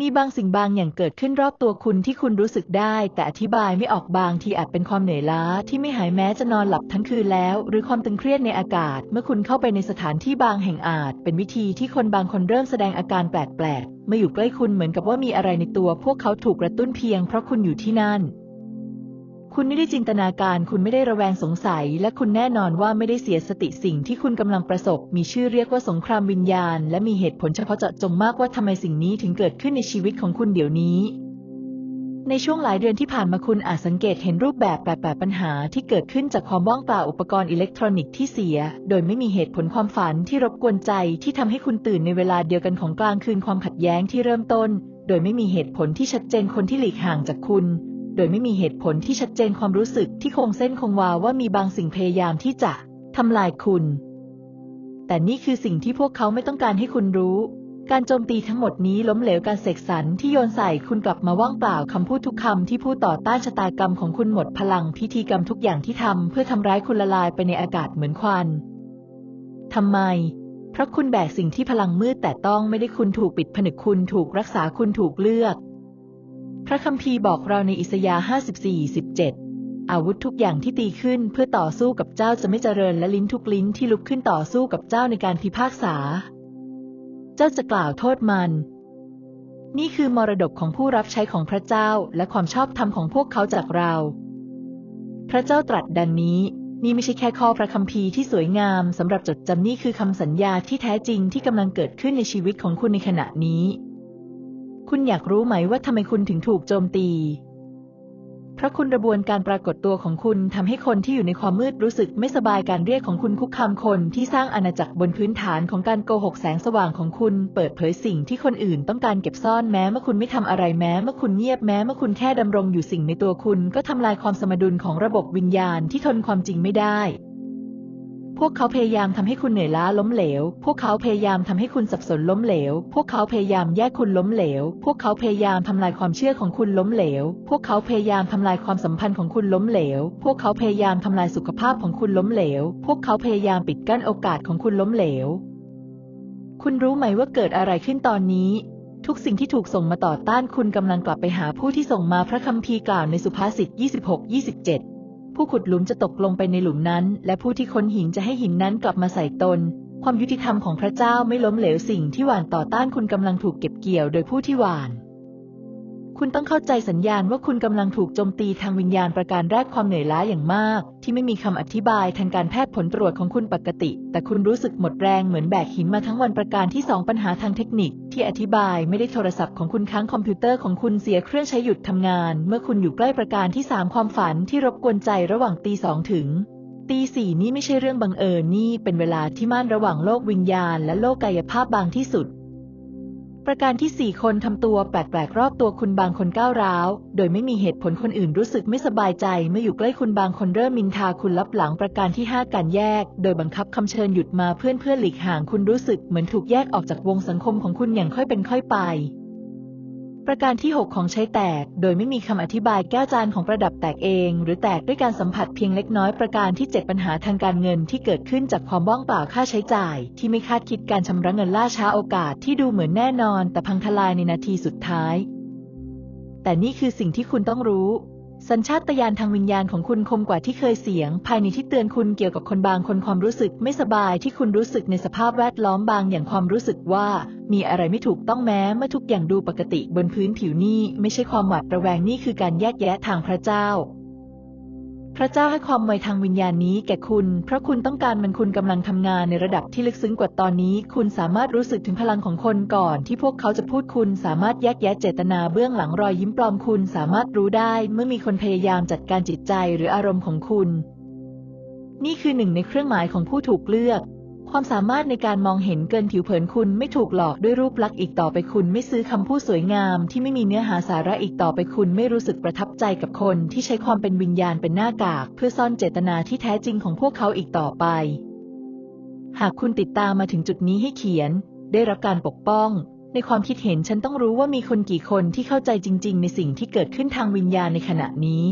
มีบางสิ่งบางอย่างเกิดขึ้นรอบตัวคุณที่คุณรู้สึกได้ แต่อธิบายไม่ออกบางทีอาจเป็นความเหนื่อยล้าที่ไม่หายแม้จะนอนหลับทั้งคืนแล้ว หรือความตึงเครียดในอากาศ เมื่อคุณเข้าไปในสถานที่บางแห่งอาจ เป็นวิธีที่คนบางคนเริ่มแสดงอาการแปลกๆเมื่ออยู่ใกล้คุณเหมือนกับว่ามีอะไรในตัว พวกเขาถูกกระตุ้นเพียงเพราะคุณอยู่ที่นั่น คุณไม่ได้จินตนาการ คุณไม่ได้ระแวงสงสัย และคุณแน่นอนว่าไม่ได้เสียสติสิ่งที่คุณกำลังประสบ มีชื่อเรียกว่าสงครามวิญญาณ และมีเหตุผลเฉพาะเจาะจงมากว่าทำไมสิ่งนี้ถึงเกิดขึ้นในชีวิตของคุณเดี๋ยวนี้ในช่วงหลายเดือนที่ผ่านมาคุณอาจสังเกตเห็นรูปแบบแปลกๆปัญหาที่เกิดขึ้นจากความว่างเปล่าอุปกรณ์อิเล็กทรอนิกส์ที่เสีย โดยไม่มีเหตุผลความฝันที่รบกวนใจที่ทำให้คุณตื่นในเวลาเดียวกันของกลางคืนความขัดแย้งที่เริ่มต้น โดยไม่มีเหตุผลที่ชัดเจนคนที่หลีกห่างจากคุณ โดยไม่มีเหตุผลที่ชัดเจนความรู้สึกที่คงเส้นคงวาว่ามีบางสิ่งพยายามที่จะทำลายคุณ แต่นี่คือสิ่งที่พวกเขาไม่ต้องการให้คุณรู้ การโจมตีทั้งหมดนี้ล้มเหลวการเสกสรรที่โยนใส่คุณกลับมาว่างเปล่าคำพูดทุกคำที่พูดต่อต้านชะตากรรมของคุณหมดพลังพิธีกรรมทุกอย่างที่ทำเพื่อทำร้ายคุณละลายไปในอากาศเหมือนควันทำไมเพราะคุณแบกสิ่งที่พลังมืดแต่ต้องไม่ได้คุณถูกปิดผนึกคุณถูกรักษาคุณถูกเลือก พระคัมภีร์บอกเราในอิสยาห์54 17 อาวุธทุกอย่างที่ตีขึ้นเพื่อต่อสู้กับเจ้าจะไม่เจริญและลิ้นทุกลิ้นที่ลุกขึ้นต่อสู้กับเจ้าในการพิพากษา เจ้าจะกล่าวโทษมัน นี่คือมรดกของผู้รับใช้ของพระเจ้าและความชอบธรรมของพวกเขาจากเรา พระเจ้าตรัสดังนี้นี่ไม่ใช่แค่ข้อพระคัมภีร์ที่สวยงามสำหรับจดจำนี่คือคำสัญญาที่แท้จริงที่กำลังเกิดขึ้นในชีวิตของคุณในขณะนี้ คุณอยากรู้ไหมว่าทำไมคุณถึงถูกโจมตี เพราะคุณกระบวนการปรากฏตัวของคุณทำให้คนที่อยู่ในความมืดรู้สึกไม่สบายการเรียกของคุณคุกคามคนที่สร้างอาณาจักรบนพื้นฐานของการโกหกแสงสว่างของคุณ เปิดเผยสิ่งที่คนอื่นต้องการเก็บซ่อนแม้เมื่อคุณไม่ทำอะไรแม้เมื่อคุณเงียบแม้เมื่อคุณแค่ดำรงอยู่สิ่งในตัวคุณ ก็ทำลายความสมดุลของระบบวิญญาณที่ทนความจริงไม่ได้ พวกเขาพยายามทำให้คุณเหนื่อยล้าล้มเหลว พวกเขาพยายามทำให้คุณสับสนล้มเหลว พวกเขาพยายามแยกคุณล้มเหลว พวกเขาพยายามทำลายความเชื่อของคุณล้มเหลว พวกเขาพยายามทำลายความสัมพันธ์ของคุณล้มเหลว พวกเขาพยายามทำลายสุขภาพของคุณล้มเหลว พวกเขาพยายามปิดกั้นโอกาสของคุณล้มเหลว คุณรู้ไหมว่าเกิดอะไรขึ้นตอนนี้ทุกสิ่งที่ถูกส่งมาต่อต้านคุณกำลังกลับไปหาผู้ที่ส่งมาพระคัมภีร์กล่าวในสุภาษิต 26-27 ผู้ขุดหลุมจะตกลงไปในหลุมนั้น และผู้ที่ค้นหินจะให้หินนั้นกลับมาใส่ตน ความยุติธรรมของพระเจ้าไม่ล้มเหลวสิ่งที่หวานต่อต้านคุณกำลังถูกเก็บเกี่ยวโดยผู้ที่หวาน คุณต้องเข้าใจสัญญาณว่าคุณกำลังถูกโจมตีทางวิญญาณประการแรกความเหนื่อยล้าอย่างมาก ที่ไม่มีคำอธิบายทางการแพทย์ผลตรวจของคุณปกติ แต่คุณรู้สึกหมดแรงเหมือนแบกหินมาทั้งวันประการที่สองปัญหาทางเทคนิค ที่อธิบายไม่ได้โทรศัพท์ของคุณค้างคอมพิวเตอร์ของคุณเสียเครื่องใช้หยุดทำงาน เมื่อคุณอยู่ใกล้ประการที่สามความฝันที่รบกวนใจระหว่างตีสองถึงตีสี่นี่ไม่ใช่เรื่องบังเอิญนี่เป็นเวลาที่ม่านระหว่างโลกวิญญาณ และโลกกายภาพบางที่สุด ประการที่สี่คนทำตัวแปลกๆรอบตัวคุณบางคนก้าวร้าว โดยไม่มีเหตุผลคนอื่นรู้สึกไม่สบายใจเมื่ออยู่ใกล้คุณบางคนเริ่มมินทาคุณลับหลังประการที่ห้าการแยก โดยบังคับคำเชิญหยุดมาเพื่อนเพื่อหลีกห่างคุณรู้สึกเหมือนถูกแยกออกจากวงสังคมของคุณอย่างค่อยเป็นค่อยไป ประการที่ 6 ของใช้แตก โดยไม่มีคำอธิบายแก้วจานของประดับแตกเอง หรือแตกด้วยการสัมผัสเพียงเล็กน้อยประการที่ 7 ปัญหาทางการเงินที่เกิดขึ้นจากความบ้างเปล่าค่าใช้จ่าย ที่ไม่คาดคิดการชำระเงินล่าช้าโอกาสที่ดูเหมือนแน่นอน แต่พังทลายในนาทีสุดท้าย แต่นี่คือสิ่งที่คุณต้องรู้ สัญชาตญาณทางวิญญาณของคุณคมกว่าที่เคยเสียง ภายในที่เตือนคุณเกี่ยวกับคนบางคนความรู้สึกไม่สบายที่คุณรู้สึกในสภาพแวดล้อมบางอย่างความรู้สึกว่า มีอะไรไม่ถูกต้องแม้เมื่อทุกอย่างดูปกติบนพื้นผิวนี่ไม่ใช่ความหวาดระแวงนี่คือการแยกแยะทางพระเจ้า พระเจ้าให้ความไวทางวิญญาณนี้แก่คุณ เพราะคุณต้องการมันคุณกำลังทำงานในระดับที่ลึกซึ้งกว่าตอนนี้ คุณสามารถรู้สึกถึงพลังของคนก่อน ที่พวกเขาจะพูดคุณสามารถแยกแยะเจตนาเบื้องหลังรอยยิ้มปลอมคุณสามารถรู้ได้ เมื่อมีคนพยายามจัดการจิตใจหรืออารมณ์ของคุณ นี่คือหนึ่งในเครื่องหมายของผู้ถูกเลือก ความสามารถในการมองเห็นเกินผิวเผินคุณไม่ถูกหลอกด้วยรูปลักษณ์อีกต่อไปคุณไม่ซื้อคำพูดสวยงาม ที่ไม่มีเนื้อหาสาระอีกต่อไปคุณไม่รู้สึกประทับใจกับคนที่ใช้ความเป็นวิญญาณเป็นหน้ากาก เพื่อซ่อนเจตนาที่แท้จริงของพวกเขาอีกต่อไป หากคุณติดตามมาถึงจุดนี้ให้เขียน ได้รับการปกป้อง ในความคิดเห็นฉันต้องรู้ว่ามีคนกี่คนที่เข้าใจจริง ๆ ในสิ่งที่เกิดขึ้นทางวิญญาณในขณะนี้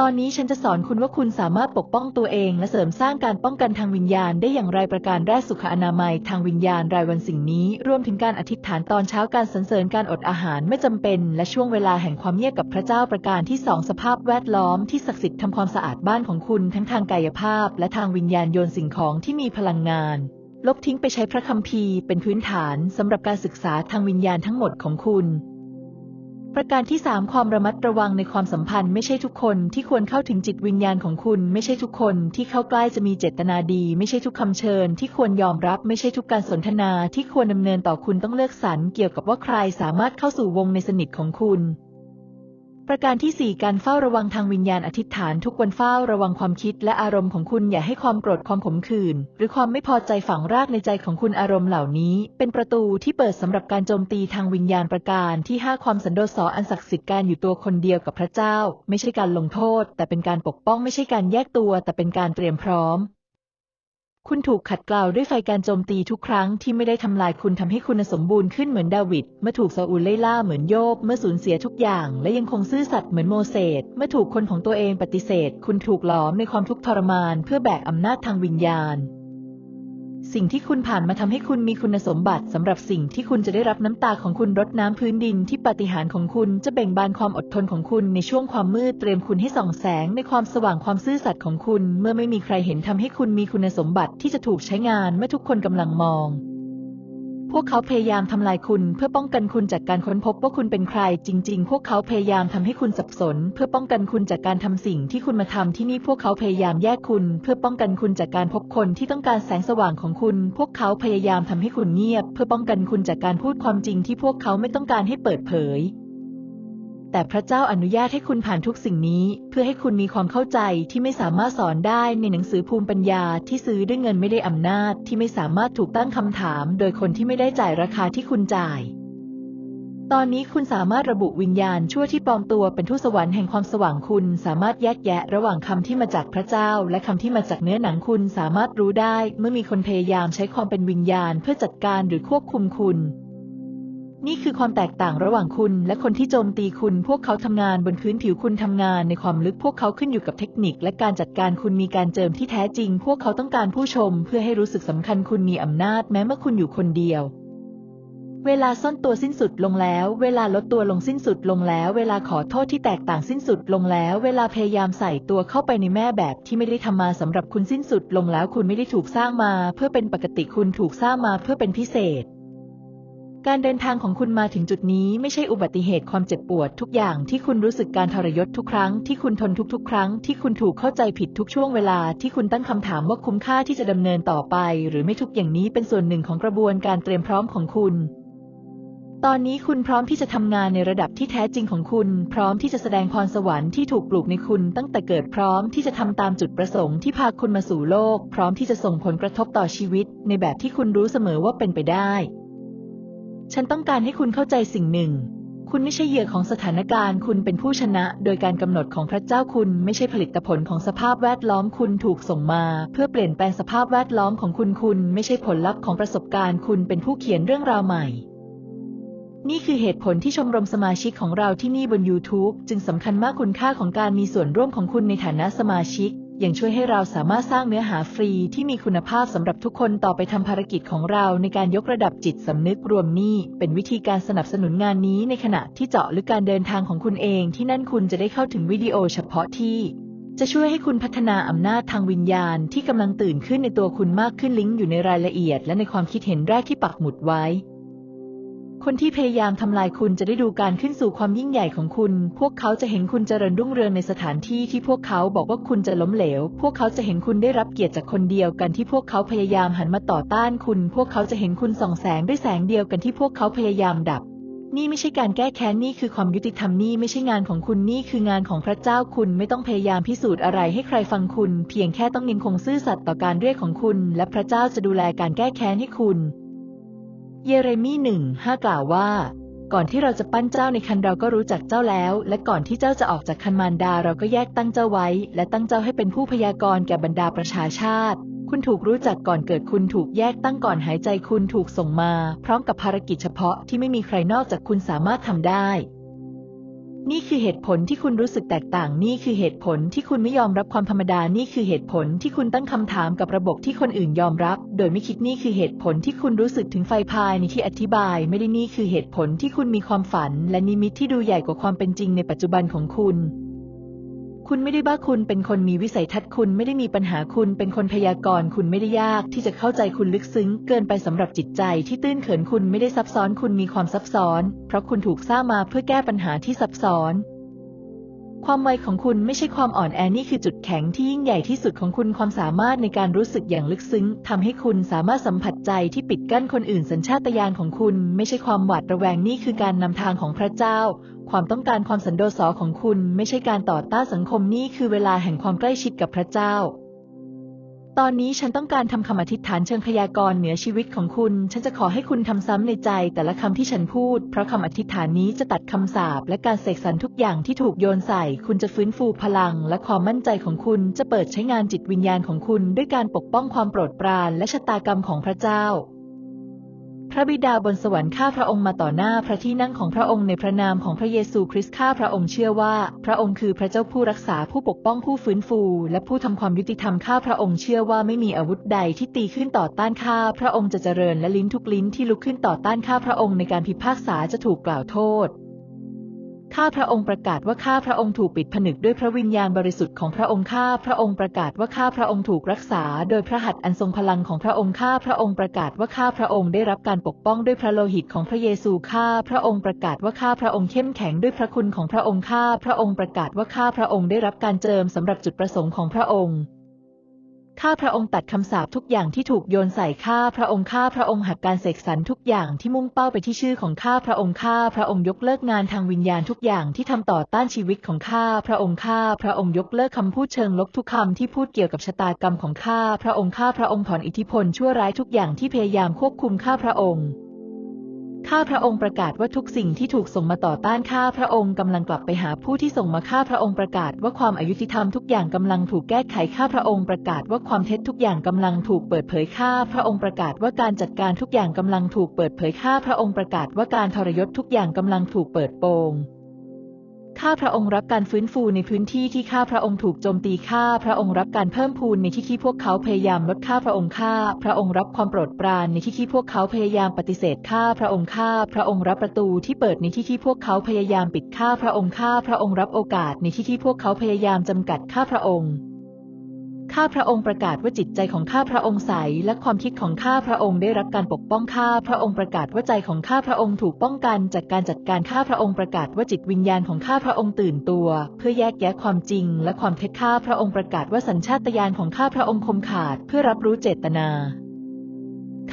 ตอนนี้ฉันจะสอนคุณว่าคุณสามารถปกป้องตัวเองและเสริมสร้างการป้องกันทางวิญญาณได้อย่างไรประการแรกสุขอนามัยทางวิญญาณรายวันสิ่งนี้ รวมถึงการอธิษฐานตอนเช้าการสรรเสริญการอดอาหารไม่จำเป็น และช่วงเวลาแห่งความเงียบกับพระเจ้าประการที่สองสภาพแวดล้อมที่ศักดิ์สิทธิ์ทำความสะอาดบ้านของคุณทั้งทางกายภาพ และทางวิญญาณโยนสิ่งของที่มีพลังงาน ลบทิ้งไปใช้พระคัมภีร์ เป็นพื้นฐานสำหรับการศึกษาทางวิญญาณทั้งหมดของคุณ ประการที่ 3 ความระมัดระวังในความสัมพันธ์ไม่ใช่ทุกคนที่ควรเข้าถึงจิตวิญญาณของคุณ ไม่ใช่ทุกคนที่เข้าใกล้จะมีเจตนาดี ไม่ใช่ทุกคำเชิญ ที่ควรยอมรับไม่ใช่ทุกการสนทนาที่ควรดำเนินต่อคุณต้องเลือกสรรเกี่ยวกับว่าใครสามารถเข้าสู่วงในสนิทของคุณ ประการที่ 4 การเฝ้าระวังทางวิญญาณอธิษฐานทุกวันเฝ้าระวังความคิดและอารมณ์ของคุณอย่าให้ความโกรธความขมขื่นหรือความไม่พอใจฝังรากในใจของคุณอารมณ์เหล่านี้ เป็นประตูที่เปิดสำหรับการโจมตีทางวิญญาณประการที่ 5 ความสันโดษสออันศักดิ์สิทธิ์การอยู่ตัวคนเดียวกับพระเจ้า ไม่ใช่การลงโทษ แต่เป็นการปกป้องไม่ใช่การแยกตัว แต่เป็นการเตรียมพร้อม คุณถูกขัดเกลาด้วยไฟการโจมตีทุกครั้งที่ไม่ได้ทำลายคุณทำให้คุณสมบูรณ์ขึ้นเหมือนดาวิด เมื่อถูกซาอูลไล่ล่าเหมือนโยบ เมื่อสูญเสียทุกอย่าง และยังคงซื่อสัตย์เหมือนโมเสส เมื่อถูกคนของตัวเองปฏิเสธ คุณถูกหลอมในความทุกข์ทรมาน เพื่อแบกอำนาจทางวิญญาณ สิ่งที่คุณผ่านมาทำให้คุณมีคุณสมบัติสำหรับสิ่งที่คุณจะได้รับน้ำตาของคุณรดน้ำพื้นดินที่ปาฏิหาริย์ของคุณจะเบ่งบานความอดทนของคุณในช่วงความมืดเตรียมคุณให้ส่องแสงในความสว่างความซื่อสัตย์ของคุณ เมื่อไม่มีใครเห็นทำให้คุณมีคุณสมบัติที่จะถูกใช้งานเมื่อทุกคนกำลังมอง พวกเขาพยายามทำลายคุณเพื่อป้องกันคุณจากการค้นพบว่าคุณเป็นใคร จริง ๆ พวกเขาพยายามทำให้คุณสับสน เพื่อป้องกันคุณจากการทำสิ่งที่คุณมาทำที่นี่พวกเขาพยายามแยกคุณ เพื่อป้องกันคุณจากการพบคนที่ต้องการแสงสว่างของคุณ พวกเขาพยายามทำให้คุณเงียบ เพื่อป้องกันคุณจากการพูดความจริงที่พวกเขาไม่ต้องการให้เปิดเผย แต่พระเจ้าอนุญาตให้คุณผ่านทุกสิ่งนี้ เพื่อให้คุณมีความเข้าใจที่ไม่สามารถสอนได้ในหนังสือภูมิปัญญาที่ซื้อด้วยเงินไม่ได้อำนาจ ที่ไม่สามารถถูกตั้งคำถาม โดยคนที่ไม่ได้จ่ายราคาที่คุณจ่าย ตอนนี้คุณสามารถระบุวิญญาณชั่วที่ปลอมตัวเป็นทูตสวรรค์แห่งความสว่างคุณ สามารถแยกแยะ ระหว่างคำที่มาจากพระเจ้า และคำที่มาจากเนื้อหนังคุณสามารถรู้ได้ เมื่อมีคนพยายามใช้ความเป็นวิญญาณ เพื่อจัดการหรือควบคุมคุณ นี่คือความแตกต่างระหว่างคุณ และคนที่โจมตีคุณ พวกเขาทำงานบนพื้นผิวคุณทำงานในความลึกพวกเขาขึ้นอยู่กับเทคนิค และการจัดการคุณมีการเจิมที่แท้จริง พวกเขาต้องการผู้ชม เพื่อให้รู้สึกสำคัญคุณมีอำนาจ แม้เมื่อคุณอยู่คนเดียว เวลาซ่อนตัวสิ้นสุดลงแล้ว เวลาลดตัวลงสิ้นสุดลงแล้ว เวลาขอโทษที่แตกต่างสิ้นสุดลงแล้ว เวลาพยายามใส่ตัวเข้าไปในแม่แบบที่ไม่ได้ทำมาสำหรับคุณสิ้นสุดลงแล้ว คุณไม่ได้ถูกสร้างมา เพื่อเป็นปกติคุณถูกสร้างมาเพื่อเป็นพิเศษ การเดินทางของคุณมาถึงจุดนี้ไม่ใช่อุบัติเหตุความเจ็บปวดทุกอย่างที่คุณรู้สึกการทรยศทุกครั้งที่คุณทนทุกๆ ครั้งที่คุณถูกเข้าใจผิดทุกช่วงเวลาที่คุณตั้งคำถามว่าคุ้มค่าที่จะดำเนินต่อไป หรือไม่ทุกอย่างนี้เป็นส่วนหนึ่งของกระบวนการเตรียมพร้อมของคุณ ตอนนี้คุณพร้อมที่จะทำงานในระดับที่แท้จริงของคุณ พร้อมที่จะแสดงพรสวรรค์ที่ถูกปลูกในคุณตั้งแต่เกิดพร้อมที่จะทำตามจุดประสงค์ที่พาคุณมาสู่โลก พร้อมที่จะส่งผลกระทบต่อชีวิต ในแบบที่คุณรู้เสมอว่าเป็นไปได้ ฉันต้องการให้คุณเข้าใจสิ่งหนึ่ง คุณไม่ใช่เหยื่อของสถานการณ์ คุณเป็นผู้ชนะ โดยการกำหนดของพระเจ้าคุณ ไม่ใช่ผลิตผลของสภาพแวดล้อมคุณถูกส่งมา เพื่อเปลี่ยนแปลงสภาพแวดล้อมของคุณคุณ ไม่ใช่ผลลัพธ์ของประสบการณ์ คุณเป็นผู้เขียนเรื่องราวใหม่นี่คือเหตุผลที่ชมรมสมาชิกของเราที่นี่บน YouTube จึงสำคัญมากคุณค่าของการมีส่วนร่วมของคุณในฐานะสมาชิก ยังช่วยให้เราสามารถสร้างเนื้อหาฟรีที่มีคุณภาพสำหรับทุกคนต่อไปทำภารกิจของเราในการยกระดับจิตสำนึกรวมนี่เป็นวิธีการสนับสนุนงานนี้ในขณะที่เจาะลึกการเดินทางของคุณเอง ที่นั่นคุณจะได้เข้าถึงวิดีโอเฉพาะที่จะช่วยให้คุณพัฒนาอำนาจทางวิญญาณที่กำลังตื่นขึ้นในตัวคุณมากขึ้นลิงก์อยู่ในรายละเอียด และในความคิดเห็นแรกที่ปักหมุดไว้ คนที่พยายามทำลายคุณจะได้ดูการขึ้นสู่ความยิ่งใหญ่ของคุณ พวกเขาจะเห็นคุณเจริญรุ่งเรืองในสถานที่ที่พวกเขาบอกว่าคุณจะล้มเหลว พวกเขาจะเห็นคุณได้รับเกียรติจากคนเดียวกันที่พวกเขาพยายามหันมาต่อต้านคุณ พวกเขาจะเห็นคุณส่องแสงด้วยแสงเดียวกันที่พวกเขาพยายามดับนี่ไม่ใช่การแก้แค้นนี่คือความยุติธรรมนี่ไม่ใช่งานของคุณนี่คืองานของพระเจ้าคุณไม่ต้องพยายามพิสูจน์อะไรให้ใครฟังคุณ เพียงแค่ต้องยังคงซื่อสัตย์ต่อการเรียกของคุณ และพระเจ้าจะดูแลการแก้แค้นให้คุณ เยเรมีหนึ่งห้ากล่าวว่า ก่อนที่เราจะปั้นเจ้าในคันเราก็รู้จักเจ้าแล้ว และก่อนที่เจ้าจะออกจากคันมารดาเราก็แยกตั้งเจ้าไว้ และตั้งเจ้าให้เป็นผู้พยากรณ์แก่บรรดาประชาชาติ คุณถูกรู้จักก่อนเกิดคุณถูกแยกตั้งก่อนหายใจคุณถูกส่งมา พร้อมกับภารกิจเฉพาะที่ไม่มีใครนอกจากคุณสามารถทำได้ นี่คือเหตุผลที่คุณรู้สึกแตกต่าง นี่คือเหตุผลที่คุณไม่ยอมรับความธรรมดา นี่คือเหตุผลที่คุณตั้งคำถามกับระบบที่คนอื่นยอมรับ โดยไม่คิดนี่คือเหตุผลที่คุณรู้สึกถึงไฟพายในที่อธิบาย ไม่ได้นี่คือเหตุผลที่คุณมีความฝัน และนิมิตที่ดูใหญ่กว่าความเป็นจริงในปัจจุบันของคุณ คุณไม่ได้บ้าคุณเป็นคนมีวิสัยทัศน์คุณไม่ได้มีปัญหาคุณเป็นคนพยากรณ์คุณไม่ได้ยาก ที่จะเข้าใจคุณลึกซึ้ง เกินไปสำหรับจิตใจที่ตื้นเขินคุณไม่ได้ซับซ้อนคุณมีความซับซ้อน เพราะคุณถูกสร้างมาเพื่อแก้ปัญหาที่ซับซ้อนความไวของคุณไม่ใช่ความอ่อนแอนี่คือจุดแข็งที่ยิ่งใหญ่ที่สุดของคุณความสามารถในการรู้สึกอย่างลึกซึ้งทำให้คุณสามารถสัมผัสใจที่ปิดกั้นคนอื่นสัญชาตญาณของคุณ ไม่ใช่ความหวาดระแวงนี่คือการนำทางของพระเจ้า ความต้องการความสันโดษของคุณไม่ใช่การต่อต้านสังคมนี่คือเวลาแห่งความใกล้ชิดกับพระเจ้า ตอนนี้ฉันต้องการทำคำอธิษฐานเชิงพยากรณ์เหนือชีวิตของคุณ ฉันจะขอให้คุณทำซ้ำในใจ แต่ละคำที่ฉันพูด เพราะคำอธิษฐานนี้จะตัดคำสาปและการเสกสรรทุกอย่างที่ถูกโยนใส่ คุณจะฟื้นฟูพลัง และความมั่นใจของคุณจะเปิดใช้งานจิตวิญญาณของคุณ ด้วยการปกป้องความโปรดปรานและชะตากรรมของพระเจ้า พระบิดาบนสวรรค์ข้าพระองค์มาต่อหน้าพระที่นั่งของพระองค์ในพระนามของพระเยซูคริสต์ข้าพระองค์เชื่อว่า พระองค์คือพระเจ้าผู้รักษาผู้ปกป้องผู้ฟื้นฟู และผู้ทำความยุติธรรมข้าพระองค์เชื่อว่าไม่มีอาวุธใดที่ตีขึ้นต่อต้านข้าพระองค์จะเจริญและลิ้นทุกลิ้นที่ลุกขึ้นต่อต้านข้าพระองค์ในการพิพากษาจะถูกกล่าวโทษ ข้าพระองค์ประกาศว่าข้าพระองค์ถูกปิดผนึกด้วยพระวิญญาณบริสุทธิ์ของพระองค์ข้าพระองค์ประกาศว่าข้าพระองค์ถูกรักษา โดยพระหัตถ์อันทรงพลังของพระองค์ข้าพระองค์ประกาศว่าข้าพระองค์ได้รับการปกป้องด้วยพระโลหิตของพระเยซูข้าพระองค์ประกาศว่าข้าพระองค์เข้มแข็งด้วยพระคุณของพระองค์ข้าพระองค์ประกาศว่าข้าพระองค์ได้รับการเจิมสำหรับจุดประสงค์ของพระองค์ ข้าพระองค์ตัดคำสาปทุกอย่างที่ถูกโยนใส่ข้าพระองค์ข้าพระองค์หักการเสกสรรทุกอย่างที่มุ่งเป้าไปที่ชื่อของข้าพระองค์ข้าพระองค์ยกเลิกงานทางวิญญาณทุกอย่างที่ทำต่อต้านชีวิตของข้าพระองค์ข้าพระองค์ยกเลิกคำพูดเชิงลบทุกคำที่พูดเกี่ยวกับชะตากรรมของข้าพระองค์ข้าพระองค์ถอนอิทธิพลชั่วร้ายทุกอย่างที่พยายามควบคุมข้าพระองค์ ข้าพระองค์ประกาศว่าทุกสิ่งที่ถูกส่งมาต่อต้านข้าพระองค์กำลังกลับไปหาผู้ที่ส่งมาข้าพระองค์ประกาศว่าความอายุติธรรมทุกอย่างกำลังถูกแก้ไขข้าพระองค์ประกาศว่าความเท็จทุกอย่างกำลังถูกเปิดเผยข้าพระองค์ประกาศว่าการจัดการทุกอย่างกำลังถูกเปิดเผยข้าพระองค์ประกาศว่าการทรยศทุกอย่างกำลังถูกเปิดโปง ข้าพระองค์รับการฟื้นฟูในพื้นที่ที่ข้าพระองค์ถูกโจมตีข้าพระองค์รับการเพิ่มพูนในที่ที่พวกเขาพยายามลดข้าพระองค์ข้าพระองค์รับความโปรดปรานในที่ที่พวกเขาพยายามปฏิเสธข้าพระองค์ข้าพระองค์รับประตูที่เปิดในที่ที่พวกเขาพยายามปิดข้าพระองค์ข้าพระองค์รับโอกาสในที่ที่พวกเขาพยายามจำกัดข้าพระองค์ ข้าพระองค์ประกาศว่าจิตใจของข้าพระองค์ใส และความคิดของข้าพระองค์ได้รับการปกป้องข้าพระองค์ประกาศว่าใจของข้าพระองค์ถูกป้องกันจากการจัดการข้าพระองค์ประกาศว่าจิตวิญญาณของข้าพระองค์ตื่นตัว เพื่อแยกแยะความจริง และความเท็จข้าพระองค์ประกาศว่าสัญชาตญาณของข้าพระองค์คมขาด เพื่อรับรู้เจตนา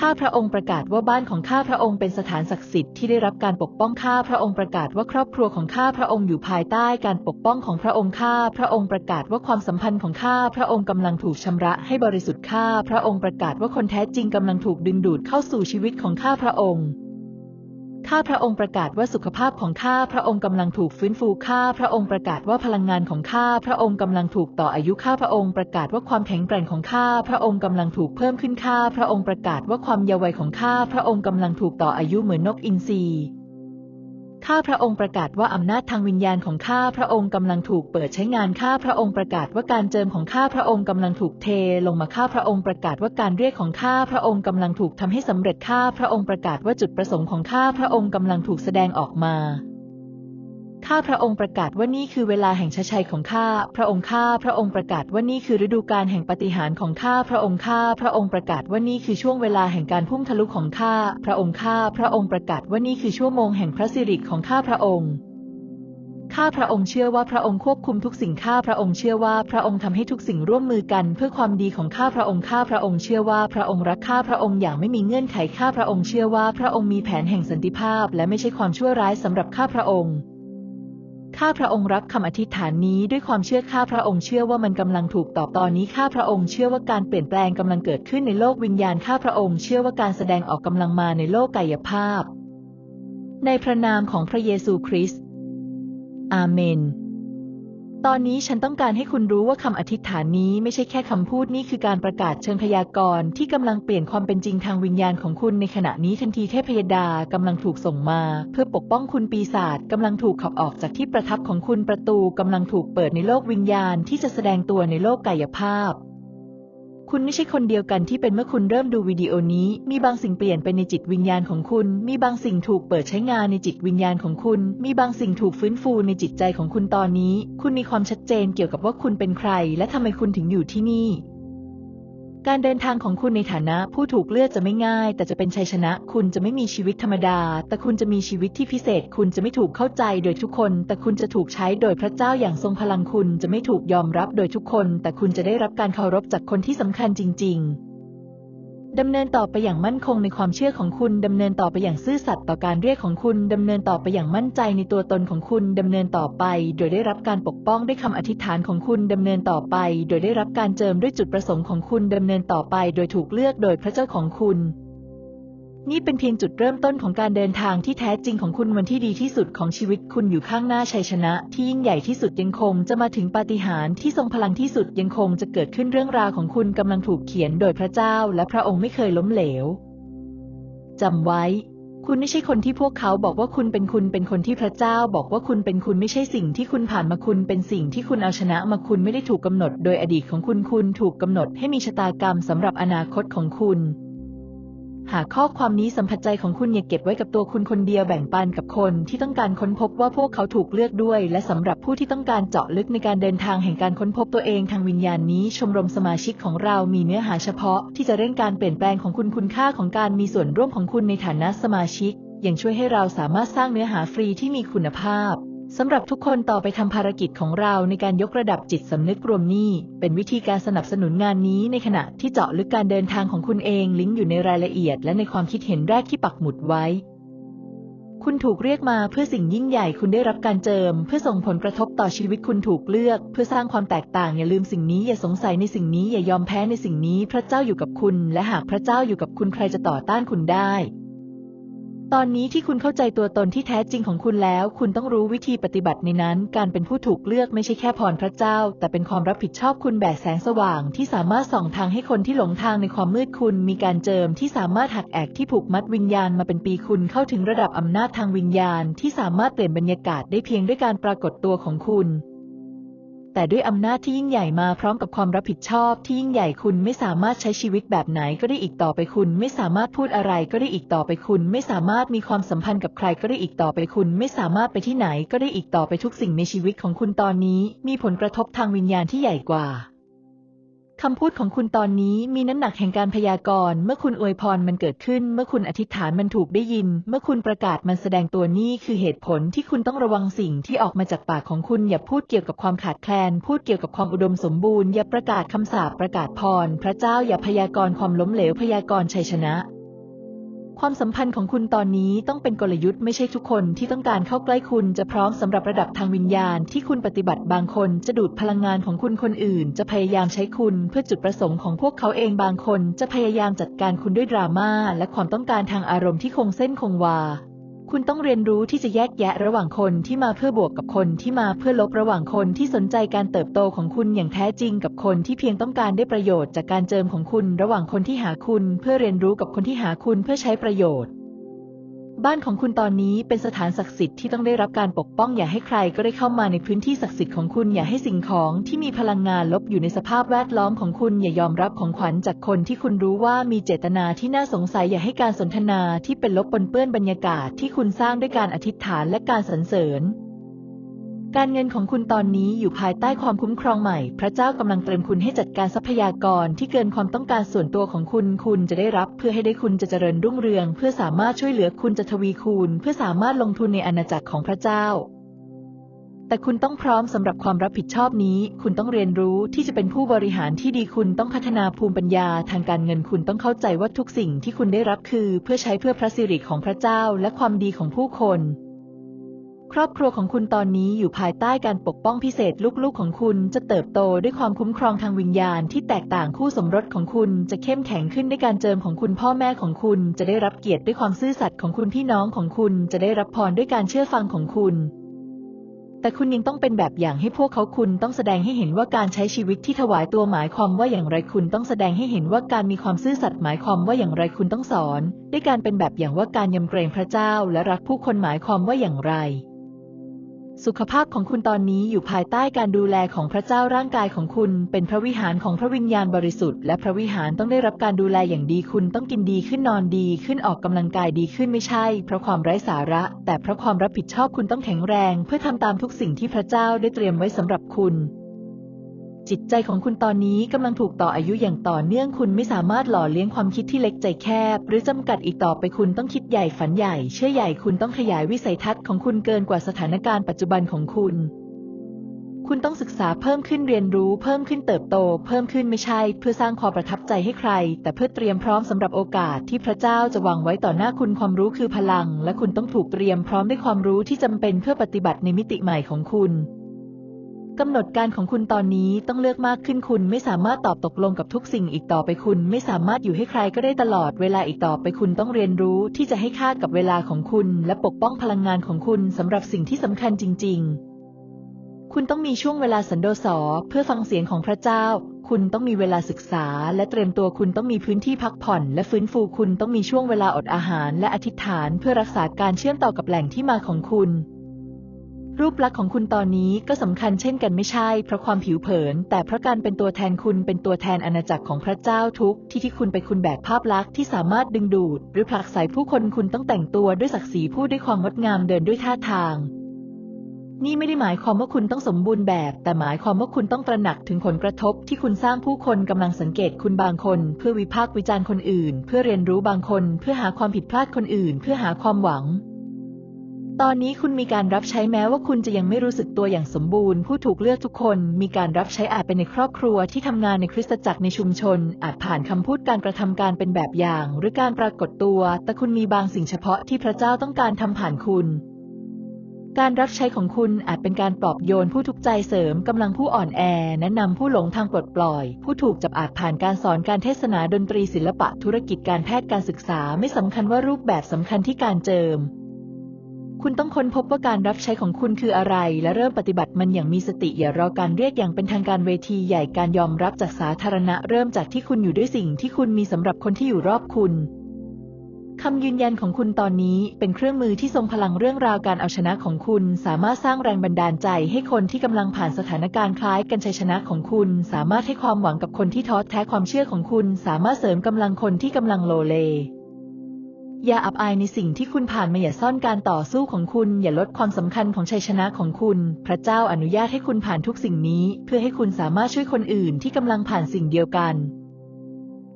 ข้าพระองค์ประกาศว่าบ้านของข้าพระองค์เป็นสถานศักดิ์สิทธิ์ที่ได้รับการปกป้องข้าพระองค์ประกาศว่าครอบครัวของข้าพระองค์อยู่ภายใต้การปกป้องของพระองค์ข้าพระองค์ประกาศว่าความสัมพันธ์ของข้าพระองค์กำลังถูกชำระให้บริสุทธิ์ข้าพระองค์ประกาศว่าคนแท้จริงกำลังถูกดึงดูดเข้าสู่ชีวิตของข้าพระองค์ ข้าพระองค์ประกาศว่าสุขภาพของข้าพระองค์กำลังถูกฟื้นฟูข้าพระองค์ประกาศว่าพลังงานของข้าพระองค์กำลังถูกต่ออายุข้าพระองค์ประกาศว่าความแข็งแกร่งของข้าพระองค์กำลังถูกเพิ่มขึ้นข้าพระองค์ประกาศว่าความเยาว์วัยของข้าพระองค์กำลังถูกต่ออายุเหมือนนกอินทรี ข้าพระองค์ประกาศว่าอำนาจทางวิญญาณของข้าพระองค์กำลังถูกเปิดใช้งานข้าพระองค์ประกาศว่าการเจิมของข้าพระองค์กำลังถูกเทลงมาข้าพระองค์ประกาศว่าการเรียกของข้าพระองค์กำลังถูกทำให้สำเร็จข้าพระองค์ประกาศว่าจุดประสงค์ของข้าพระองค์กำลังถูกแสดงออกมา ข้าพระองค์ประกาศว่านี่คือเวลาแห่งชัยชัยของข้าพระองค์ข้าพระองค์ประกาศว่านี่คือฤดูกาลแห่งปฏิหารของข้าพระองค์ข้าพระองค์ประกาศว่านี่คือช่วงเวลาแห่งการพุ่งทะลุของข้าพระองค์ข้าพระองค์ประกาศว่านี่คือชั่วโมงแห่งพระสิริของข้าพระองค์ข้าพระองค์เชื่อว่าพระองค์ควบคุมทุกสิ่งข้าพระองค์เชื่อว่าพระองค์ทำให้ทุกสิ่งร่วมมือกัน เพื่อความดีของข้าพระองค์ข้าพระองค์เชื่อว่าพระองค์รักข้าพระองค์อย่างไม่มีเงื่อนไขข้าพระองค์เชื่อว่าพระองค์มีแผนแห่งสันติภาพ และไม่ใช่ความชั่วร้ายสำหรับข้าพระองค์ ข้าพระองค์รับคำอธิษฐานนี้ด้วยความเชื่อข้าพระองค์เชื่อว่ามันกำลังถูกตอบตอนนี้ข้าพระองค์เชื่อว่าการเปลี่ยนแปลงกำลังเกิดขึ้นในโลกวิญญาณข้าพระองค์เชื่อว่าการแสดงออกกำลังมาในโลกกายภาพ ในพระนามของพระเยซูคริสต์อาเมน ตอนนี้ฉันต้องการให้คุณรู้ว่าคำอธิษฐานนี้ไม่ใช่แค่คำพูดนี่คือการประกาศเชิงพยากรณ์ที่กำลังเปลี่ยนความเป็นจริงทางวิญญาณของคุณในขณะนี้ทันทีเทพยดากำลังถูกส่งมา เพื่อปกป้องคุณปีศาจกำลังถูกขับออกจากที่ประทับของคุณประตูกำลังถูกเปิดในโลกวิญญาณที่จะแสดงตัวในโลกกายภาพ คุณไม่ใช่คนเดียวกันที่เป็นเมื่อคุณเริ่มดูวิดีโอนี้ มีบางสิ่งเปลี่ยนไปในจิตวิญญาณของคุณ มีบางสิ่งถูกเปิดใช้งานในจิตวิญญาณของคุณ มีบางสิ่งถูกฟื้นฟูในจิตใจของคุณตอนนี้ คุณมีความชัดเจนเกี่ยวกับว่าคุณเป็นใคร และทำไมคุณถึงอยู่ที่นี่ การเดินทางของคุณในฐานะผู้ถูกเลือกจะไม่ง่าย แต่จะเป็นชัยชนะ คุณจะไม่มีชีวิตธรรมดา แต่คุณจะมีชีวิตที่พิเศษ คุณจะไม่ถูกเข้าใจโดยทุกคน แต่คุณจะถูกใช้โดยพระเจ้าอย่างทรงพลังคุณจะไม่ถูกยอมรับโดยทุกคน แต่คุณจะได้รับการเคารพจากคนที่สำคัญจริง ๆ ดำเนินต่อไปอย่างมั่นคงในความเชื่อของคุณ ดำเนินต่อไปอย่างซื่อสัตย์ต่อการเรียกของคุณ ดำเนินต่อไปอย่างมั่นใจในตัวตนของคุณ ดำเนินต่อไป โดยได้รับการปกป้องด้วยคำอธิษฐานของคุณ ดำเนินต่อไป โดยได้รับการเจิมด้วยจุดประสงค์ของคุณ ดำเนินต่อไป โดยถูกเลือกโดยพระเจ้าของคุณ นี่เป็นเพียงจุดเริ่มต้นของการเดินทางที่แท้จริงของคุณวันที่ดีที่สุดของชีวิตคุณอยู่ข้างหน้าชัยชนะ ที่ยิ่งใหญ่ที่สุดยังคงจะมาถึงปาฏิหาริย์ที่ทรงพลังที่สุดยังคงจะเกิดขึ้นเรื่องราวของคุณกำลังถูกเขียนโดยพระเจ้า และพระองค์ไม่เคยล้มเหลวจำไว้ คุณไม่ใช่คนที่พวกเขาบอกว่าคุณเป็นคุณเป็นคนที่พระเจ้า บอกว่าคุณเป็นคุณไม่ใช่สิ่งที่คุณผ่านมาคุณเป็นสิ่งที่คุณเอาชนะมาคุณไม่ได้ถูกกำหนด โดยอดีตของคุณคุณถูกกำหนดให้มีชะตากรรมสำหรับอนาคตของคุณ หากข้อความนี้สัมผัสใจของคุณอย่าเก็บไว้กับตัวคุณคนเดียวแบ่งปันกับคนที่ต้องการค้นพบว่าพวกเขาถูกเลือกด้วย และสำหรับผู้ที่ต้องการเจาะลึกในการเดินทางแห่งการค้นพบตัวเองทางวิญญาณนี้ ชมรมสมาชิกของเรามีเนื้อหาเฉพาะ ที่จะเร่งการเปลี่ยนแปลงของคุณคุณค่าของการมีส่วนร่วมของคุณในฐานะสมาชิกยังช่วยให้เราสามารถสร้างเนื้อหาฟรีที่มีคุณภาพ สำหรับทุกคนต่อไปทำภารกิจของเราในการยกระดับจิตสำนึกรวมนี้เป็นวิธีการสนับสนุนงานนี้ในขณะที่เจาะลึกการเดินทางของคุณเองลิงก์อยู่ในรายละเอียดและในความคิดเห็นแรกที่ปักหมุดไว้ คุณถูกเรียกมาเพื่อสิ่งยิ่งใหญ่คุณได้รับการเจิม เพื่อส่งผลกระทบต่อชีวิตคุณถูกเลือก เพื่อสร้างความแตกต่างอย่าลืมสิ่งนี้อย่าสงสัยในสิ่งนี้อย่ายอมแพ้ในสิ่งนี้ พระเจ้าอยู่กับคุณ และหากพระเจ้าอยู่กับคุณใครจะต่อต้านคุณได้ ตอนนี้ที่คุณเข้าใจตัวตนที่แท้จริงของคุณแล้ว คุณต้องรู้วิธีปฏิบัติในนั้น การเป็นผู้ถูกเลือกไม่ใช่แค่พรพระเจ้า แต่เป็นความรับผิดชอบคุณแบกแสงสว่าง ที่สามารถส่องทางให้คนที่หลงทางในความมืดคุณ มีการเจิมที่สามารถหักแอกที่ผูกมัดวิญญาณมาเป็นปีคุณเข้าถึงระดับอำนาจทางวิญญาณ ที่สามารถเปลี่ยนบรรยากาศได้เพียงด้วยการปรากฏตัวของคุณ แต่ด้วยอำนาจที่ยิ่งใหญ่มาพร้อมกับความรับผิดชอบที่ยิ่งใหญ่คุณไม่สามารถใช้ชีวิตแบบไหนก็ได้อีกต่อไปคุณ ไม่สามารถพูดอะไรก็ได้อีกต่อไปคุณ ไม่สามารถมีความสัมพันธ์กับใครก็ได้อีกต่อไปคุณ ไม่สามารถไปที่ไหนก็ได้อีกต่อไปทุกสิ่งในชีวิตของคุณตอนนี้ มีผลกระทบทางวิญญาณที่ใหญ่กว่า คำพูดของคุณตอนนี้มีน้ำหนักแห่งการพยากรณ์ เมื่อคุณอวยพรมันเกิดขึ้น เมื่อคุณอธิษฐานมันถูกได้ยิน เมื่อคุณประกาศมันแสดงตัวนี่คือเหตุผลที่คุณต้องระวังสิ่งที่ออกมาจากปากของคุณอย่าพูดเกี่ยวกับความขาดแคลน พูดเกี่ยวกับความอุดมสมบูรณ์อย่าประกาศคำสาปประกาศพร พระเจ้าอย่าพยากรณ์ความล้มเหลวพยากรณ์ชัยชนะ ความสัมพันธ์ของคุณตอนนี้ต้องเป็นกลยุทธ์ไม่ใช่ทุกคนที่ต้องการเข้าใกล้คุณจะพร้อมสำหรับระดับทางวิญญาณที่คุณปฏิบัติบางคนจะดูดพลังงานของคุณคนอื่น จะพยายามใช้คุณเพื่อจุดประสงค์ของพวกเขาเองบางคนจะพยายามจัดการคุณด้วยดราม่าและความต้องการทางอารมณ์ที่คงเส้นคงวา คุณต้องเรียนรู้ที่จะแยกแยะระหว่างคนที่มาเพื่อบวกกับคนที่มาเพื่อลบระหว่างคนที่สนใจการเติบโตของคุณอย่างแท้จริงกับคนที่เพียงต้องการได้ประโยชน์จากการเจิมของคุณ ระหว่างคนที่หาคุณเพื่อเรียนรู้กับคนที่หาคุณเพื่อใช้ประโยชน์ บ้านของคุณตอนนี้เป็นสถานศักดิ์สิทธิ์ที่ต้องได้รับการปกป้องอย่าให้ใครก็ได้เข้ามาในพื้นที่ศักดิ์สิทธิ์ของคุณอย่าให้สิ่งของที่มีพลังงานลบอยู่ในสภาพแวดล้อมของคุณอย่ายอมรับของขวัญจากคนที่คุณรู้ว่ามีเจตนาที่น่าสงสัยอย่าให้การสนทนาที่เป็นลบปนเปื้อนบรรยากาศที่คุณสร้างด้วยการอธิษฐานและการสรรเสริญ การเงินของคุณตอนนี้อยู่ภายใต้ความคุ้มครองใหม่ พระเจ้ากำลังเตรียมคุณให้จัดการทรัพยากรที่เกินความต้องการส่วนตัวของคุณ คุณจะได้รับเพื่อให้ได้คุณจะเจริญรุ่งเรือง เพื่อสามารถช่วยเหลือคุณจะทวีคูณ เพื่อสามารถลงทุนในอาณาจักรของพระเจ้า แต่คุณต้องพร้อมสำหรับความรับผิดชอบนี้ คุณต้องเรียนรู้ที่จะเป็นผู้บริหารที่ดีคุณต้องพัฒนาภูมิปัญญา ทางการเงินคุณต้องเข้าใจว่าทุกสิ่งที่คุณได้รับคือ เพื่อใช้เพื่อพระสิริของพระเจ้า และความดีของผู้คน ครอบครัวของคุณตอนนี้อยู่ภายใต้การปกป้องพิเศษลูกๆของคุณจะเติบโตด้วยความคุ้มครองทางวิญญาณที่แตกต่างคู่สมรสของคุณจะเข้มแข็งขึ้นด้วยการเจิมของคุณพ่อแม่ของคุณจะได้รับเกียรติด้วยความซื่อสัตย์ของคุณพี่น้องของคุณจะได้รับพรด้วยการเชื่อฟังของคุณ แต่คุณยังต้องเป็นแบบอย่างให้พวกเขาคุณต้องแสดงให้เห็นว่าการใช้ชีวิตที่ถวายตัวหมายความว่าอย่างไรคุณต้องแสดงให้เห็นว่าการมีความซื่อสัตย์หมายความว่าอย่างไรคุณต้องสอน ด้วยการเป็นแบบอย่างว่าการยำเกรงพระเจ้า และรักผู้คนหมายความว่าอย่างไร สุขภาพของคุณตอนนี้อยู่ภายใต้การดูแลของพระเจ้าร่างกายของคุณ เป็นพระวิหารของพระวิญญาณบริสุทธิ์และพระวิหารต้องได้รับการดูแลอย่างดีคุณต้องกินดีขึ้นนอนดีขึ้นออกกำลังกายดีขึ้นไม่ใช่ เพราะความไร้สาระ แต่เพราะความรับผิดชอบคุณต้องแข็งแรง เพื่อทำตามทุกสิ่งที่พระเจ้าได้เตรียมไว้สำหรับคุณ จิตใจของคุณตอนนี้กำลังถูกต่ออายุอย่างต่อเนื่องคุณไม่สามารถหล่อเลี้ยงความคิดที่เล็กใจแคบ หรือจำกัดอีกต่อไปคุณต้องคิดใหญ่ฝันใหญ่ เชื่อใหญ่คุณต้องขยายวิสัยทัศน์ของคุณเกินกว่าสถานการณ์ปัจจุบันของคุณคุณต้องศึกษาเพิ่มขึ้นเรียนรู้เพิ่มขึ้นเติบโต เพิ่มขึ้นไม่ใช่ เพื่อสร้างความประทับใจให้ใคร แต่เพื่อเตรียมพร้อมสำหรับโอกาสที่พระเจ้าจะวางไว้ต่อหน้าคุณความรู้คือพลัง และคุณต้องถูกเตรียมพร้อมด้วยความรู้ที่จำเป็นเพื่อปฏิบัติในมิติใหม่ของคุณ กำหนดการของคุณตอนนี้ต้องเลือกมากขึ้นคุณไม่สามารถตอบตกลงกับทุกสิ่งอีกต่อไปคุณ ไม่สามารถอยู่ให้ใครก็ได้ตลอดเวลาอีกต่อไปคุณต้องเรียนรู้ที่จะให้ค่ากับเวลาของคุณ และปกป้องพลังงานของคุณสำหรับสิ่งที่สำคัญจริง ๆ คุณต้องมีช่วงเวลาสันโดษเพื่อฟังเสียงของพระเจ้า คุณต้องมีเวลาศึกษา และเตรียมตัวคุณต้องมีพื้นที่พักผ่อน และฟื้นฟูคุณต้องมีช่วงเวลาอดอาหาร และอธิษฐาน เพื่อรักษาการเชื่อมต่อกับแหล่งที่มาของคุณ รูปลักษณ์ของคุณตอนนี้ก็สำคัญเช่นกันไม่ใช่ เพราะความผิวเผิน แต่เพราะการเป็นตัวแทนคุณเป็นตัวแทนอาณาจักรของพระเจ้าทุกที่ที่คุณไปคุณแบกภาพลักษณ์ที่สามารถดึงดูด หรือผลักไสผู้คนคุณต้องแต่งตัวด้วยศักดิ์ศรีพูดด้วยความงดงามเดินด้วยท่าทางนี่ไม่ได้หมายความว่าคุณต้องสมบูรณ์แบบ แต่หมายความว่าคุณต้องตระหนักถึงผลกระทบ ที่คุณสร้างผู้คนกำลังสังเกตคุณบางคน เพื่อวิพากษ์วิจารณ์คนอื่น เพื่อเรียนรู้บางคน เพื่อหาความผิดพลาดคนอื่น เพื่อหาความหวัง ตอนนี้คุณมีการรับใช้แม้ว่าคุณจะยังไม่รู้สึกตัวอย่างสมบูรณ์ ผู้ถูกเลือกทุกคนมีการรับใช้อาจเป็นในครอบครัวที่ทำงานในคริสตจักรในชุมชน อาจผ่านคำพูดการกระทำการเป็นแบบอย่าง หรือการปรากฏตัว แต่คุณมีบางสิ่งเฉพาะที่พระเจ้าต้องการทำผ่านคุณ การรับใช้ของคุณอาจเป็นการปลอบโยนผู้ทุกข์ใจเสริมกำลังผู้อ่อนแอ แนะนำผู้หลงทางปลดปล่อย ผู้ถูกจับอาจผ่านการสอนการเทศนาดนตรีศิลปะธุรกิจการแพทย์การศึกษา ไม่สำคัญว่ารูปแบบสำคัญที่การเจิม คุณต้องค้นพบว่าการรับใช้ของคุณคืออะไร และเริ่มปฏิบัติมันอย่างมีสติอย่ารอการเรียกอย่างเป็นทางการเวทีใหญ่การยอมรับจากสาธารณะ เริ่มจากที่คุณอยู่ด้วยสิ่งที่คุณมีสำหรับคนที่อยู่รอบคุณคำยืนยันของคุณตอนนี้เป็นเครื่องมือที่ทรงพลังเรื่องราวการเอาชนะของคุณ สามารถสร้างแรงบันดาลใจให้คนที่กำลังผ่านสถานการณ์คล้ายกันชัยชนะของคุณ สามารถให้ความหวังกับคนที่ท้อแท้ความเชื่อของคุณ สามารถเสริมกำลังคนที่กำลังโลเล อย่าอับอายในสิ่งที่คุณผ่านมาอย่าซ่อนการต่อสู้ของคุณ อย่าลดความสำคัญของชัยชนะของคุณ พระเจ้าอนุญาตให้คุณผ่านทุกสิ่งนี้ เพื่อให้คุณสามารถช่วยคนอื่นที่กำลังผ่านสิ่งเดียวกัน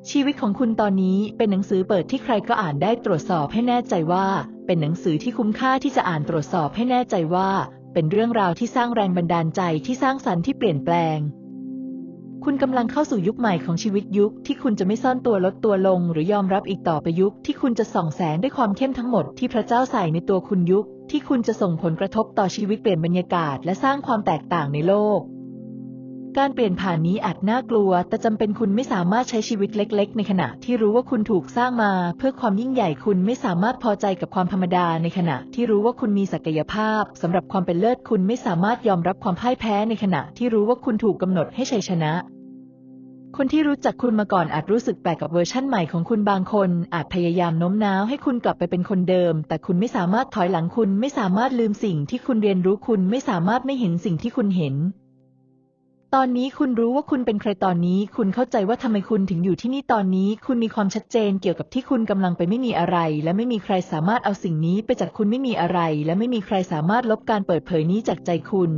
ชีวิตของคุณตอนนี้เป็นหนังสือเปิดที่ใครก็อ่านได้ตรวจสอบให้แน่ใจว่า เป็นหนังสือที่คุ้มค่าที่จะอ่านตรวจสอบให้แน่ใจว่า เป็นเรื่องราวที่สร้างแรงบันดาลใจที่สร้างสรรค์ที่เปลี่ยนแปลง คุณกำลังเข้าสู่ยุคใหม่ของชีวิตยุคที่คุณจะไม่ซ่อนตัวลดตัวลง หรือยอมรับอีกต่อไปยุคที่คุณจะส่องแสงด้วยความเข้มทั้งหมดที่พระเจ้าใส่ในตัวคุณยุคที่คุณจะส่งผลกระทบต่อชีวิตเปลี่ยนบรรยากาศ และสร้างความแตกต่างในโลก การเปลี่ยนผ่านนี้อาจน่ากลัว แต่จำเป็นคุณไม่สามารถใช้ชีวิตเล็ก ๆ ในขณะที่รู้ว่าคุณถูกสร้างมา เพื่อความยิ่งใหญ่คุณไม่สามารถพอใจกับความธรรมดาในขณะที่รู้ว่าคุณมีศักยภาพสำหรับความเป็นเลิศคุณไม่สามารถยอมรับความพ่ายแพ้ในขณะที่รู้ว่าคุณถูกกำหนดให้ชัยชนะคนที่รู้จักคุณมาก่อนอาจรู้สึกแปลกกับเวอร์ชั่นใหม่ของคุณบางคน อาจพยายามโน้มน้าวให้คุณกลับไปเป็นคนเดิม แต่คุณไม่สามารถถอยหลังคุณไม่สามารถลืมสิ่งที่คุณเรียนรู้คุณไม่สามารถไม่เห็นสิ่งที่คุณเห็น ตอนนี้คุณรู้ว่าคุณเป็นใครตอนนี้ คุณเข้าใจว่าทำไมคุณถึงอยู่ที่นี่ตอนนี้ คุณมีความชัดเจนเกี่ยวกับที่คุณกำลังไปไม่มีอะไร และไม่มีใครสามารถเอาสิ่งนี้ไปจากคุณไม่มีอะไร และไม่มีใครสามารถลบการเปิดเผยนี้จากใจคุณ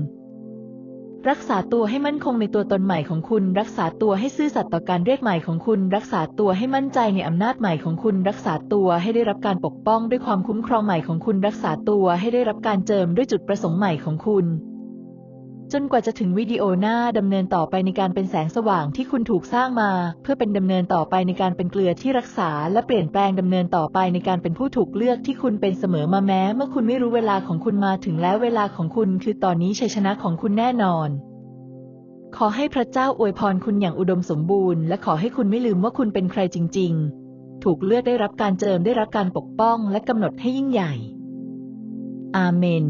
รักษาตัวให้มั่นคงในตัวตนใหม่ของคุณ รักษาตัวให้ซื่อสัตย์ต่อการเรียกใหม่ของคุณ รักษาตัวให้มั่นใจในอำนาจใหม่ของคุณ รักษาตัวให้ได้รับการปกป้องด้วยความคุ้มครองใหม่ของคุณ รักษาตัวให้ได้รับการเจิมด้วยจุดประสงค์ใหม่ของคุณ จนกว่าจะถึงวิดีโอหน้าดำเนินต่อไปในการเป็นแสงสว่างที่คุณถูกสร้างมา เพื่อเป็นดำเนินต่อไปในการเป็นเกลือที่รักษา และเปลี่ยนแปลงดำเนินต่อไปในการเป็นผู้ถูกเลือกที่คุณเป็นเสมอมาแม้ เมื่อคุณไม่รู้เวลาของคุณมาถึงแล้วเวลาของคุณ คือตอนนี้ชัยชนะของคุณแน่นอน ขอให้พระเจ้าอวยพรคุณอย่างอุดมสมบูรณ์ และขอให้คุณไม่ลืมว่าคุณเป็นใครจริง ๆ ถูกเลือกได้รับการเจิมได้รับการปกป้อง และกำหนดให้ยิ่งใหญ่ อาเมน